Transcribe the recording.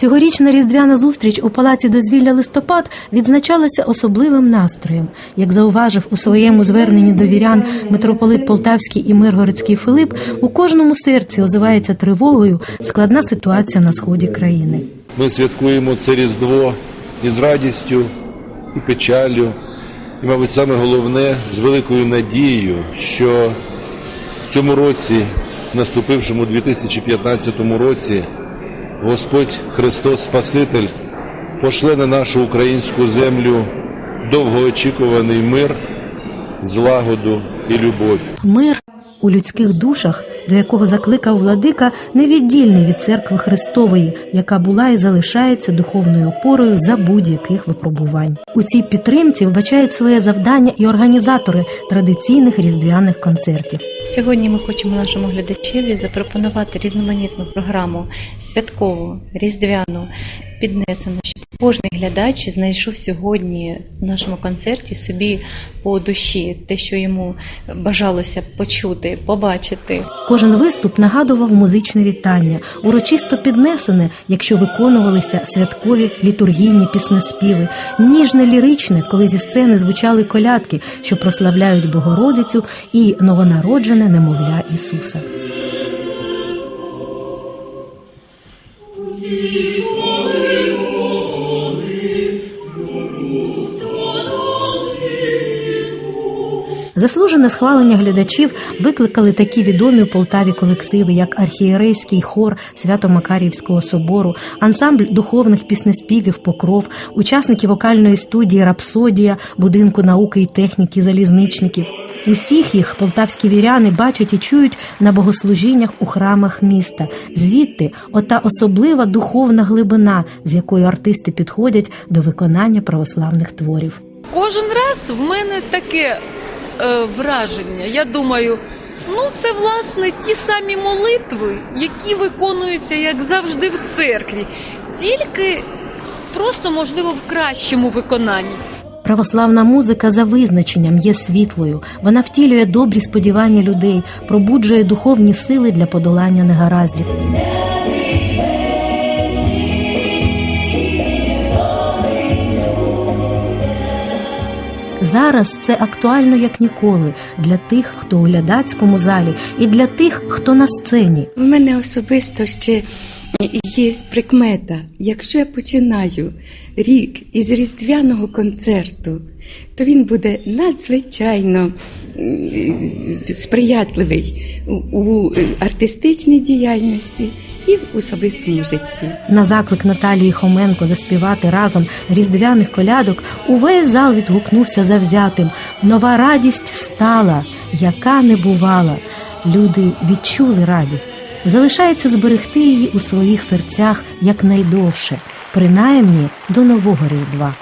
Цьогорічна різдвяна зустріч у палаці дозвілля листопад відзначалася особливим настроєм. Як зауважив у своєму зверненні до вірян митрополит Полтавський і Миргородський Филип, у кожному серці озивається тривогою складна ситуація на сході країни. Ми святкуємо це Різдво із радістю і печаллю, і, мабуть, саме головне з великою надією, що в цьому році, наступившому 2015 році, Господь Христос Спаситель пошле на нашу українську землю довгоочікуваний мир, злагоду і любов. Мир у людських душах, до якого закликав владика, невіддільний від церкви Христової, яка була і залишається духовною опорою за будь-яких випробувань. У цій підтримці вбачають своє завдання і організатори традиційних різдвяних концертів. Сьогодні ми хочемо нашому глядачеві запропонувати різноманітну програму святкову, різдвяну, піднесену, кожен глядач знайшов сьогодні в нашому концерті собі по душі те, що йому бажалося почути, побачити. Кожен виступ нагадував музичне вітання, урочисто піднесене, якщо виконувалися святкові літургійні піснеспіви, ніжне ліричне, коли зі сцени звучали колядки, що прославляють Богородицю і новонароджене немовля Ісуса. Заслужене схвалення глядачів викликали такі відомі у Полтаві колективи, як архієрейський хор Свято-Макарівського собору, ансамбль духовних піснеспівів Покров, учасники вокальної студії Рапсодія, будинку науки і техніки залізничників. Усіх їх полтавські віряни бачать і чують на богослужіннях у храмах міста. Звідти ота особлива духовна глибина, з якою артисти підходять до виконання православних творів. Кожен раз в мене таке е, враження. Я думаю, ну це власне ті самі молитви, які виконуються, як завжди, в церкві, тільки просто можливо в кращому виконанні. Православна музика за визначенням є світлою. Вона втілює добрі сподівання людей, пробуджує духовні сили для подолання негараздів. Зараз це актуально як ніколи для тих, хто у глядацькому залі, і для тих, хто на сцені. У мене особисто ще є прикмета. Якщо я починаю рік із різдвяного концерту, то він буде надзвичайно сприятливий у- артистичній діяльності і в особистому житті. На заклик Наталії Хоменко заспівати разом різдвяних колядок увесь зал відгукнувся завзятим. Нова радість стала, яка не бувала. Люди відчули радість. Залишається зберегти її у своїх серцях якнайдовше, принаймні до нового Різдва.